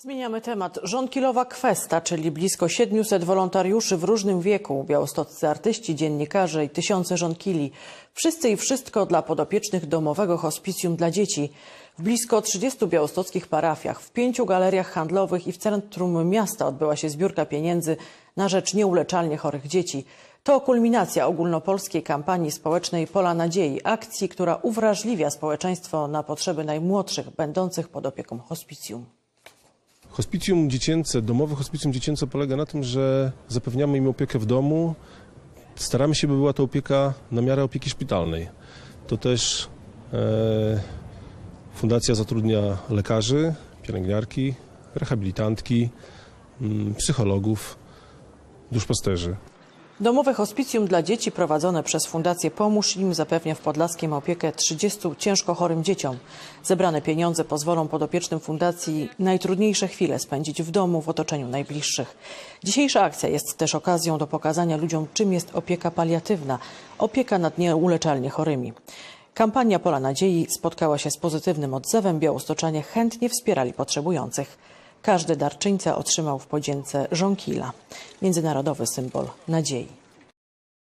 Zmieniamy temat. Żonkilowa Kwesta, czyli blisko 700 wolontariuszy w różnym wieku, białostoccy artyści, dziennikarze i tysiące żonkili. Wszyscy i wszystko dla podopiecznych domowego hospicjum dla dzieci. W blisko 30 białostockich parafiach, w pięciu galeriach handlowych i w centrum miasta odbyła się zbiórka pieniędzy na rzecz nieuleczalnie chorych dzieci. To kulminacja ogólnopolskiej kampanii społecznej Pola Nadziei, akcji, która uwrażliwia społeczeństwo na potrzeby najmłodszych, będących pod opieką hospicjum. Hospicjum dziecięce, domowe hospicjum dziecięce polega na tym, że zapewniamy im opiekę w domu. Staramy się, by była to opieka na miarę opieki szpitalnej. To też e, fundacja zatrudnia lekarzy, pielęgniarki, rehabilitantki, mm, psychologów, duszpasterzy. Domowe hospicjum dla dzieci prowadzone przez Fundację Pomóż im zapewnia w Podlaskiem opiekę 30 ciężko chorym dzieciom. Zebrane pieniądze pozwolą podopiecznym fundacji najtrudniejsze chwile spędzić w domu w otoczeniu najbliższych. Dzisiejsza akcja jest też okazją do pokazania ludziom, czym jest opieka paliatywna, opieka nad nieuleczalnie chorymi. Kampania Pola Nadziei spotkała się z pozytywnym odzewem. Białostoczanie chętnie wspierali potrzebujących. Każdy darczyńca otrzymał w podzięce żonkila, międzynarodowy symbol nadziei.